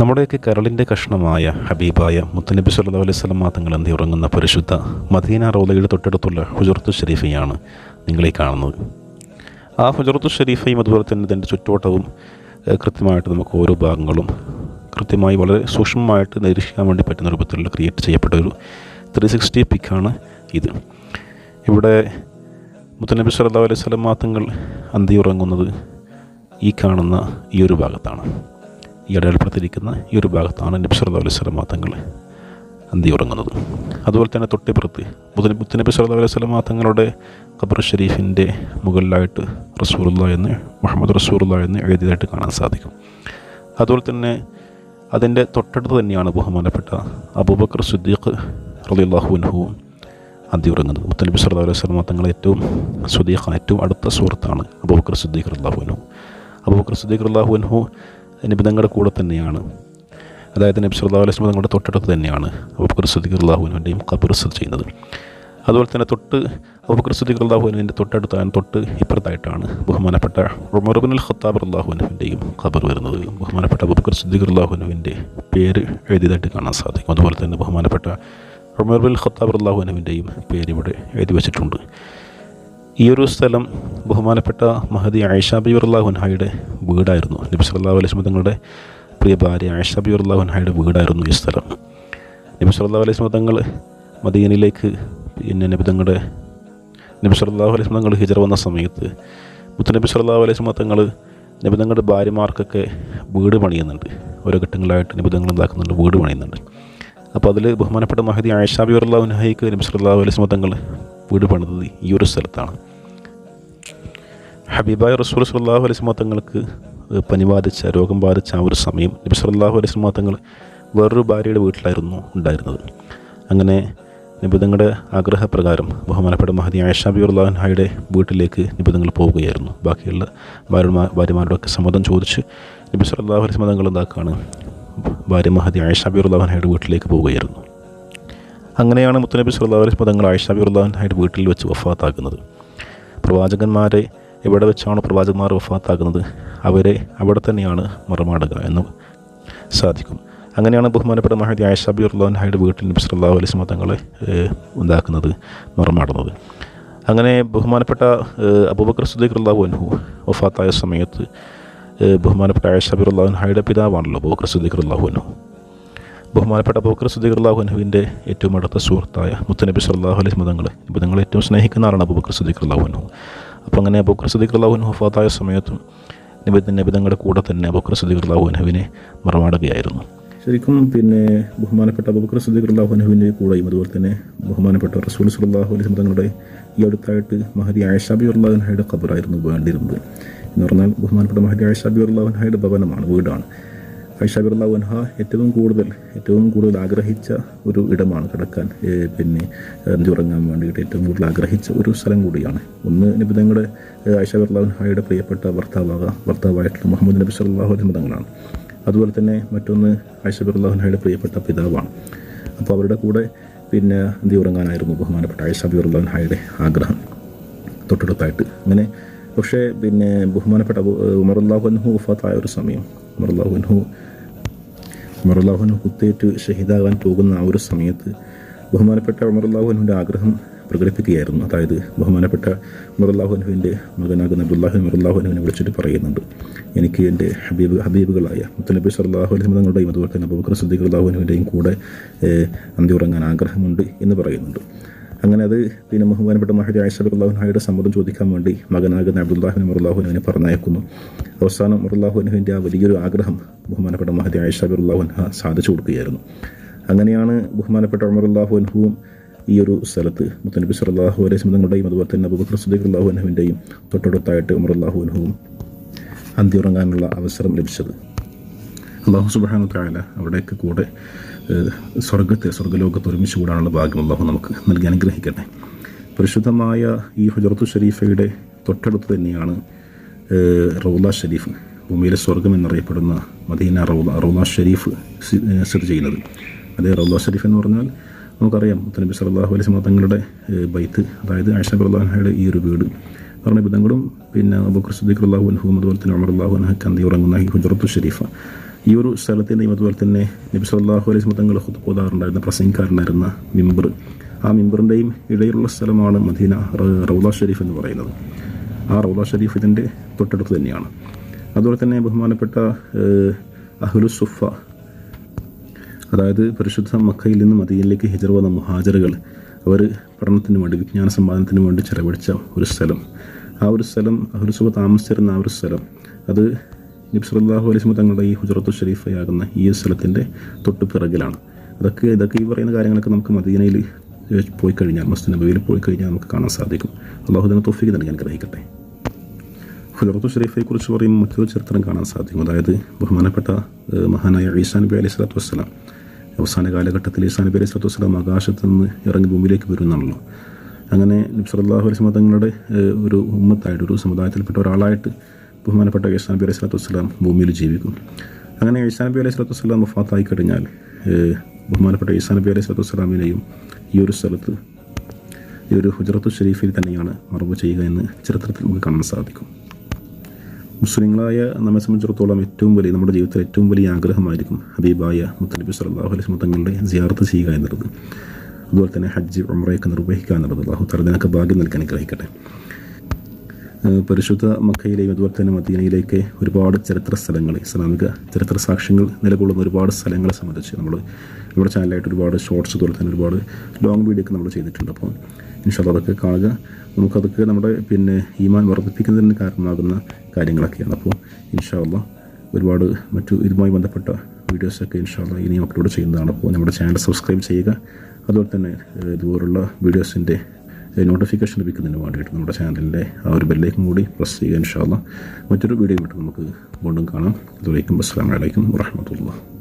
നമ്മുടെയൊക്കെ കരളിന്റെ കഷ്ണമായ ഹബീബായ മുത്തനബി സല്ലാ അലൈഹി സ്വലം തങ്ങൾ എന്തി ഉറങ്ങുന്ന പരിശുദ്ധ മദീന റോലയുടെ തൊട്ടടുത്തുള്ള ഹുജറത്തു ഷരീഫയാണ് നിങ്ങളീ കാണുന്നത്. ആ ഹുജറത്തു ഷരീഫയും അതുപോലെ തന്നെ ഇതിന്റെ ചുറ്റുവട്ടവും കൃത്യമായിട്ട് നമുക്ക് ഓരോ ഭാഗങ്ങളും കൃത്യമായി വളരെ സൂക്ഷ്മമായിട്ട് നിരീക്ഷിക്കാൻ വേണ്ടി പറ്റുന്ന രൂപത്തിലുള്ള ക്രിയേറ്റ് ചെയ്യപ്പെട്ട ഒരു ത്രീ സിക്സ്റ്റി പിക്കാണ് ഇത്. ഇവിടെ മുത്തനബി സല്ലാ അലൈഹി സ്വലം തങ്ങൾ അന്തി ഉറങ്ങുന്നത് ഈ കാണുന്ന ഈ ഒരു ഭാഗത്താണ്. ഈ ഈ ഒരു ഭാഗത്താണ് നബി സല്ലല്ലാഹു അലൈഹി വസല്ലമ തങ്ങൾ അന്തി ഉറങ്ങുന്നത്. അതുപോലെ തന്നെ തൊട്ടിപ്പുറത്ത് ബുദ്ധ മുത്തനബി സല്ലല്ലാഹു അലൈഹി സ്വലമാ തങ്ങളുടെ ഖബർ ഷെരീഫിന്റെ മുകളിലായിട്ട് റസൂറുല്ല എന്ന് മുഹമ്മദ് റസൂറുല്ല എന്ന് എഴുതിയതായിട്ട് കാണാൻ സാധിക്കും. അതുപോലെ തന്നെ അതിന്റെ തൊട്ടടുത്ത് തന്നെയാണ് ബഹുമാനപ്പെട്ട അബൂബക്കർ സുദ്ദീഖ് റളിയല്ലാഹു അൻഹു അന്തി ഉറങ്ങുന്നത്. മുത്തനബി സല്ലല്ലാഹു അലൈഹി വസല്ലമ തങ്ങളെ ഏറ്റവും സുദീഖ് ഏറ്റവും അടുത്ത സുഹൃത്താണ് അബൂബക്കർ സുദ്ദീഖ് അൻഹു. അബൂബക്കർ സുദ്ദീഖ് അൻഹു നബി തങ്ങളുടെ കൂടെ തന്നെയാണ്. അതായത് നബി സുല്ലാ അലൈഹി സ്വലം തങ്ങളുടെ തൊട്ടടുത്ത് തന്നെയാണ് അബൂബക്കർ സിദ്ദീഖ് റളിയല്ലാഹുവിന്റെയും ഖബർ ചെയ്യുന്നത്. അതുപോലെ തന്നെ തൊട്ട് അബൂബക്കർ സിദ്ദീഖ് റളിയല്ലാഹുവിന്റെ തൊട്ടടുത്താണ് തൊട്ട് ഇപ്പുറത്തായിട്ടാണ് ബഹുമാനപ്പെട്ട ഉമർബിൻ അൽ ഖത്താബ് റളിയല്ലാഹുവിന്റെ ഖബർ വരുന്നത്. ബഹുമാനപ്പെട്ട അബൂബക്കർ സിദ്ദീഖ് അള്ളാഹുനുവിന്റെ പേര് എഴുതിയതായിട്ട് കാണാൻ സാധിക്കും. അതുപോലെ തന്നെ ബഹുമാനപ്പെട്ട ഉമർബിൻ ഖത്താബ് അള്ളാഹുനുവിന്റെയും പേര് ഇവിടെ എഴുതി വെച്ചിട്ടുണ്ട്. ഈ ഒരു സ്ഥലം ബഹുമാനപ്പെട്ട മഹദി ആയിഷ ബിബർ അള്ളാഹുൻഹായുടെ വീടായിരുന്നു. നബി സല്ലല്ലാഹു അലൈഹി തങ്ങളുടെ പ്രിയ ഭാര്യ ആയിഷ ബിബർ അള്ളാഹുൻഹായുടെ വീടായിരുന്നു ഈ സ്ഥലം. നബി സല്ലല്ലാഹു അലൈഹി തങ്ങൾ മദീനയിലേക്ക് പിന്നെ നബി തങ്ങളുടെ നബി സല്ലല്ലാഹു അലൈഹി തങ്ങൾ ഹിജറ വന്ന സമയത്ത് മുത്തനബി സല്ലല്ലാഹു അലൈഹി തങ്ങൾ നബി തങ്ങളുടെ ഭാര്യമാർക്കൊക്കെ വീട് പണിയുന്നുണ്ട്. ഓരോ ഘട്ടങ്ങളായിട്ട് നബി തങ്ങൾ എന്താക്കുന്നുണ്ട്? വീട് പണിയുന്നുണ്ട്. അപ്പോൾ അതിൽ ബഹുമാനപ്പെട്ട മഹദി ആയിഷ ബിബർ അള്ളാഹുൻഹായിക്ക് നബി സല്ലല്ലാഹു അലൈഹി തങ്ങൾ വീട് പണിതത് ഈ ഒരു സ്ഥലത്താണ്. ഹബീബായ റസൂൽ സല്ലാഹു അലൈഹി സ്വലാ തങ്ങൾക്ക് പനി ബാധിച്ച രോഗം ബാധിച്ച ആ ഒരു സമയം നബി സല്ലാഹു അലൈഹി സ്വലാ തങ്ങൾ വേറൊരു ഭാര്യയുടെ വീട്ടിലായിരുന്നു ഉണ്ടായിരുന്നത്. അങ്ങനെ നിബിതങ്ങളുടെ ആഗ്രഹപ്രകാരം ബഹുമാനപ്പെട്ട മഹദി ആയിഷ ഉള്ളഹായുടെ വീട്ടിലേക്ക് നിബിതങ്ങൾ പോവുകയായിരുന്നു. ബാക്കിയുള്ള ഭാര്യമാർ ഭാര്യമാരോടൊക്കെ സമ്മതം ചോദിച്ച് നബി സല്ലാഹു അലൈഹി സ്വലാ തങ്ങൾ എന്താക്കാണ്? ഭാര്യ മഹദി ആയിഷ ഉള്ളഹായുടെ വീട്ടിലേക്ക് പോവുകയായിരുന്നു. അങ്ങനെയാണ് മുത്തനബി അലൈഹി വസല്ലം തങ്ങൾ ആയിഷ ബിറുല്ലാഹിന്റെ വീട്ടിൽ വെച്ച് വഫാത്താക്കുന്നത് പ്രവാചകന്മാരെ എവിടെ വെച്ചാണ് പ്രവാചകന്മാർ വഫാത്താക്കുന്നത് അവരെ അവിടെ തന്നെയാണ് മറമാടുക എന്ന് സാധിക്കും. അങ്ങനെയാണ് ബഹുമാനപ്പെട്ട മഹദി ആയിഷ ബിറുല്ലാഹിന്റെ വീട്ടിൽ നബി സല്ലല്ലാഹു അലൈസ് മതങ്ങളെ തങ്ങളെ ഉണ്ടാക്കുന്നത് മറമാടുന്നത്. അങ്ങനെ ബഹുമാനപ്പെട്ട അബൂബക്കർ സുദ്ദീഖ് അള്ളാഹു അൻഹു വഫാത്തായ സമയത്ത് ബഹുമാനപ്പെട്ട ആയിഷ ബിറുല്ലാഹിന്റെ പിതാവാണല്ലോ അബൂബക്കർ സുദ്ദീഖ് അള്ളാഹു അൻഹു. ബഹുമാനപ്പെട്ട അബൂബക്കർ സുദ്ദീഖ് അള്ളാഹു അൻഹുവിന്റെ ഏറ്റവും അടുത്ത സുഹൃത്തായ മുത്തനബി സല്ലല്ലാഹു അലൈഹി മതങ്ങൾ മതങ്ങളെ ഏറ്റവും സ്നേഹിക്കുന്ന ആളാണ് അബൂബക്കർ സുദ്ദീഖ് അള്ളാഹു അൻഹു. അപ്പോൾ അങ്ങനെ അബൂബക്കർ സിദ്ദീഖ് അള്ളാഹു അൻഹു വഫാത്തായ സമയത്തും നബി നിബിതങ്ങളുടെ കൂടെ തന്നെ അബൂബക്കർ സിദ്ദീഖ് അള്ളാഹുനഹുവിനെ മറമാടുകയായിരുന്നു. ശരിക്കും പിന്നെ ബഹുമാനപ്പെട്ട അബൂബക്കർ സിദ്ദീഖ് അള്ളാഹുനഹുവിന്റെ കൂടെയും അതുപോലെ തന്നെ ബഹുമാനപ്പെട്ട റസൂൽ സുല്ലാഹു അലൈഹി തങ്ങളുടെ ഈ അടുത്തായിട്ട് മഹരി ആയിഷാബി അള്ളാഹു അൻഹയുടെ ഖബറായിരുന്നു വേണ്ടിയിരുന്നത്. എന്ന് പറഞ്ഞാൽ ബഹുമാനപ്പെട്ട മഹരി ആയിഷാബി അള്ളാഹു അൻഹയുടെ ഭവനമാണ് വീടാണ്. ഐഷ വൻഹ ഏറ്റവും കൂടുതൽ ഏറ്റവും കൂടുതൽ ആഗ്രഹിച്ച ഒരു ഇടമാണ് കിടക്കാൻ. പിന്നെ ഉറങ്ങാൻ വേണ്ടിയിട്ട് ഏറ്റവും കൂടുതൽ ആഗ്രഹിച്ച ഒരു സ്ഥലം കൂടിയാണ്. ഒന്ന് നിബിതങ്ങളുടെ ഐഷ ബിർല വൻഹായുടെ പ്രിയപ്പെട്ട ഭർത്താവാക ഭർത്താവായിട്ടുള്ള മുഹമ്മദ് നബി സല്ലാഹു അലൈഹി തങ്ങളാണ്. അതുപോലെ തന്നെ മറ്റൊന്ന് ഐഷ വൻഹായുടെ പ്രിയപ്പെട്ട പിതാവാണ്. അപ്പോൾ അവരുടെ കൂടെ പിന്നെ ഉറങ്ങാനായിരുന്നു ബഹുമാനപ്പെട്ട ഐഷ വൻഹായുടെ ആഗ്രഹം. തൊട്ടടുത്തായിട്ട് അങ്ങനെ പക്ഷേ പിന്നെ ബഹുമാനപ്പെട്ട ഉമറുല്ലാഹുൻഹു വഫാത്തായ ഒരു സമയം. ഉമറുല്ലാഹുൻഹു ഉമറുല്ലാഹുനു കുത്തേറ്റ് ഷഹീദാകാൻ പോകുന്ന ആ ഒരു സമയത്ത് ബഹുമാനപ്പെട്ട ഉമറുല്ലാഹുനുവിന്റെ ആഗ്രഹം പ്രകടിപ്പിക്കുകയായിരുന്നു. അതായത് ബഹുമാനപ്പെട്ട ഉമറുല്ലാഹുനുവിന്റെ മകനാകുന്ന അബ്ദുല്ലാഹു ഉമറുല്ലാഹുനുവിനെ വിളിച്ചിട്ട് പറയുന്നുണ്ട് എനിക്ക് എന്റെ ഹബീബ് ഹബീബുകളായ മുത്തനബി സല്ലാഹു അലൈഹി തങ്ങളുടെയും അതുപോലെ തന്നെ അബൂബക്കർ സിദ്ദീഖ് അള്ളാഹുനുവിന്റെയും കൂടെ അന്തി ഉറങ്ങാൻ ആഗ്രഹമുണ്ട് എന്ന് പറയുന്നുണ്ട്. അങ്ങനെ അത് പിന്നെ ബഹുമാനപ്പെട്ട മഹദി ആയിഷ അള്ളാഹുനായുടെ സമ്മതം ചോദിക്കാൻ വേണ്ടി മകനാകുന്ന അബ്ദുല്ലാഹിൻ മുറുല്ലാഹുനുവിനെ പറഞ്ഞയക്കുന്നു. അവസാനം മുറുല്ലാഹുനുവിന്റെ ആ വലിയൊരു ആഗ്രഹം ബഹുമാനപ്പെട്ട മഹദി ആയിഷ അള്ളാഹുൻഹ സാധിച്ചു കൊടുക്കുകയായിരുന്നു. അങ്ങനെയാണ് ബഹുമാനപ്പെട്ട ഉമറുല്ലാഹുൻഹുവും ഈ ഒരു സ്ഥലത്ത് മുത്തനബി സല്ലാഹു അലൈഹി സ്വന്തങ്ങളുടെയും അതുപോലെ തന്നെ അബൂബക്കർ സുദീഖ് അള്ളാഹുനുവിന്റെയും തൊട്ടടുത്തായിട്ട് ഉമറുല്ലാഹുൻഹുവും അന്തി ഉറങ്ങാനുള്ള അവസരം ലഭിച്ചത്. അള്ളാഹു സുബാനു തായാല അവിടേക്ക് കൂടെ സ്വർഗത്തെ സ്വർഗലോകത്ത് ഒരുമിച്ച് കൂടാനുള്ള ഭാഗ്യം അള്ളാഹു നമുക്ക് നൽകി അനുഗ്രഹിക്കട്ടെ. പരിശുദ്ധമായ ഈ ഹുജറത്തു ഷരീഫയുടെ തൊട്ടടുത്ത് തന്നെയാണ് റൗല ഷരീഫ് ഭൂമിയിലെ സ്വർഗം എന്നറിയപ്പെടുന്ന മദീന റൗല റൗല ഷരീഫ് സ്ഥിതി ചെയ്യുന്നത്. അതേ റൗല ഷരീഫ് എന്ന് പറഞ്ഞാൽ നമുക്കറിയാം മുത്തനബി സല്ലല്ലാഹു അലൈഹി മതങ്ങളുടെ തങ്ങളുടെ ബൈത്ത് അതായത് ആയിഷ ബിർലാഹയുടെ ഈ ഒരു വീട് പറഞ്ഞ വിധങ്ങളും പിന്നെ അബൂബക്കർ സുദ്ദീഖ് അള്ളാഹു അൻഹുവും അതുപോലെ തന്നെ ഉമർ അള്ളാഹു അനഹ് കന്തി ഉറങ്ങുന്ന ഈ ഹുജറത്തു ഷരീഫ ഈ ഒരു സ്ഥലത്തിന്റെയും അതുപോലെ തന്നെ നബി സല്ലാഹു അലൈഹി തങ്ങൾ ഹുത്തുപോതാറുണ്ടായിരുന്ന പ്രസംഗിക്കാരനായിരുന്ന മിമ്പർ ആ മിമ്പറിന്റെയും ഇടയിലുള്ള സ്ഥലമാണ് മദീന റൗദ ഷെരീഫ് എന്ന് പറയുന്നത്. ആ റൗദ ഷെരീഫ് ഇതിന്റെ തൊട്ടടുത്ത് തന്നെയാണ്. അതുപോലെ തന്നെ ബഹുമാനപ്പെട്ട ഏഹ്, അഹ്ലു സുഫ അതായത് പരിശുദ്ധ മക്കയിൽ നിന്ന് മദീനിലേക്ക് ഹിജർ വന്ന മുഹാജറുകൾ അവർ പഠനത്തിന് വേണ്ടി വിജ്ഞാന സമ്പാദനത്തിന് വേണ്ടി ചെലവഴിച്ച ഒരു സ്ഥലം. ആ ഒരു സ്ഥലം അഹുലുസുബ താമസിച്ചിരുന്ന ആ ഒരു സ്ഥലം. അത് നബ്സലാഹു അലൈസ്മ തങ്ങളുടെ ഈ ഹുജറത്തു ഷരീഫയാകുന്ന ഈ സ്ഥലത്തിന്റെ തൊട്ട് പിറകിലാണ്. അതൊക്കെ ഇതൊക്കെ ഈ പറയുന്ന കാര്യങ്ങളൊക്കെ നമുക്ക് മദീനയിൽ പോയി കഴിഞ്ഞാൽ മസ്ജിദ് നബിയിൽ പോയി കഴിഞ്ഞാൽ നമുക്ക് കാണാൻ സാധിക്കും. അള്ളാഹു തന്നെ തൊഫിക്ക് നൽകി അനുഗ്രഹിക്കട്ടെ. ഹുജറത്തു ഷരീഫെ കുറിച്ച് പറയുമ്പോൾ മറ്റൊരു ചരിത്രം കാണാൻ സാധിക്കും. അതായത് ബഹുമാനപ്പെട്ട മഹാനായ ഈസാൻ നബി അലൈഹി സ്വലാത്തു വസ്സലാം. അവസാന കാലഘട്ടത്തിൽ ഈസാൻ നബി അലൈഹി സ്വലാത്തു വസ്സലാം ആകാശത്ത് നിന്ന് ഇറങ്ങി ഭൂമിയിലേക്ക് വരുന്നാണല്ലോ അങ്ങനെ നബി സല്ലല്ലാഹു അലൈഹി തങ്ങളുടെ ഒരു ഉമ്മത്തായിട്ട് ഒരു സമുദായത്തിൽപ്പെട്ട ഒരാളായിട്ട് ബഹുമാനപ്പെട്ട ഈസാ നബി അലൈഹി സ്വലാത്തു വസ്സലാം ഭൂമിയിൽ ജീവിക്കും അങ്ങനെ ഈസാ നബി അലൈഹി സ്വലാത്തു വസ്സലാം വഫാത്തായി കഴിഞ്ഞാൽ ബഹുമാനപ്പെട്ട ഈസാ നബി അലൈഹി സ്വലാത്തു വസ്സലാമിനെയും ഈ ഒരു സ്ഥലത്ത് ഈ ഒരു ഹുജറത്തു ഷെരീഫിൽ തന്നെയാണ് മറവ് ചെയ്യുക എന്ന് ചരിത്രത്തിൽ നമുക്ക് കാണാൻ സാധിക്കും. മുസ്ലിങ്ങളായ നമ്മെ സംബന്ധിച്ചിടത്തോളം ഏറ്റവും വലിയ നമ്മുടെ ജീവിതത്തിൽ ഏറ്റവും വലിയ ആഗ്രഹമായിരിക്കും ഹബീബായ മുത്തലിബി സല്ലാഹു അലൈഹി തങ്ങളുടെ സിയാർത്ത് ചെയ്യുക എന്നുള്ളത്. അതുപോലെ തന്നെ ഹജ്ജ് ഉമ്രയൊക്കെ നിർവഹിക്കുക എന്നുള്ളത്. അള്ളാഹു തലതിനൊക്കെ ഭാഗ്യം നൽകാൻ അനുഗ്രഹിക്കട്ടെ. ഏഹ് പരിശുദ്ധ മക്കയിലെയും അതുപോലെ തന്നെ മദീനയിലേക്ക് ഒരുപാട് ചരിത്ര സ്ഥലങ്ങൾ ഇസ്ലാമിക ചരിത്ര സാക്ഷ്യങ്ങൾ നിലകൊള്ളുന്ന ഒരുപാട് സ്ഥലങ്ങളെ സംബന്ധിച്ച് നമ്മൾ നമ്മുടെ ചാനലായിട്ട് ഒരുപാട് ഷോർട്സ് അതുപോലെ തന്നെ ഒരുപാട് ലോങ് വീഡിയോ ഒക്കെ നമ്മൾ ചെയ്തിട്ടുണ്ട്. അപ്പോൾ ഇൻഷാല്ല അതൊക്കെ കാണുക. നമുക്കതൊക്കെ നമ്മുടെ പിന്നെ ഈമാൻ വർദ്ധിപ്പിക്കുന്നതിന് കാരണമാകുന്ന കാര്യങ്ങളൊക്കെയാണ്. അപ്പോൾ ഇൻഷാല്ല ഒരുപാട് മറ്റു ഇതുമായി ബന്ധപ്പെട്ട വീഡിയോസൊക്കെ ഇൻഷാല്ല ഇനി അപ്ലോഡ് ചെയ്യുന്നതാണ്. അപ്പോൾ നമ്മുടെ ചാനൽ സബ്സ്ക്രൈബ് ചെയ്യുക. അതുപോലെ തന്നെ ഇതുപോലുള്ള വീഡിയോസിന്റെ നോട്ടിഫിക്കേഷൻ ലഭിക്കുന്നതിന് വേണ്ടിയിട്ട് നമ്മുടെ ചാനലിലെ ആ ഒരു ബെല്ലേക്കും കൂടി പ്രസ് ചെയ്യുക ഇൻഷാല്ല മറ്റൊരു വീഡിയോ ആയിട്ട് നമുക്ക് വീണ്ടും കാണാം. അതുവരേക്കും അസ്സാം വലൈക്കും വാഹമത്തുള്ള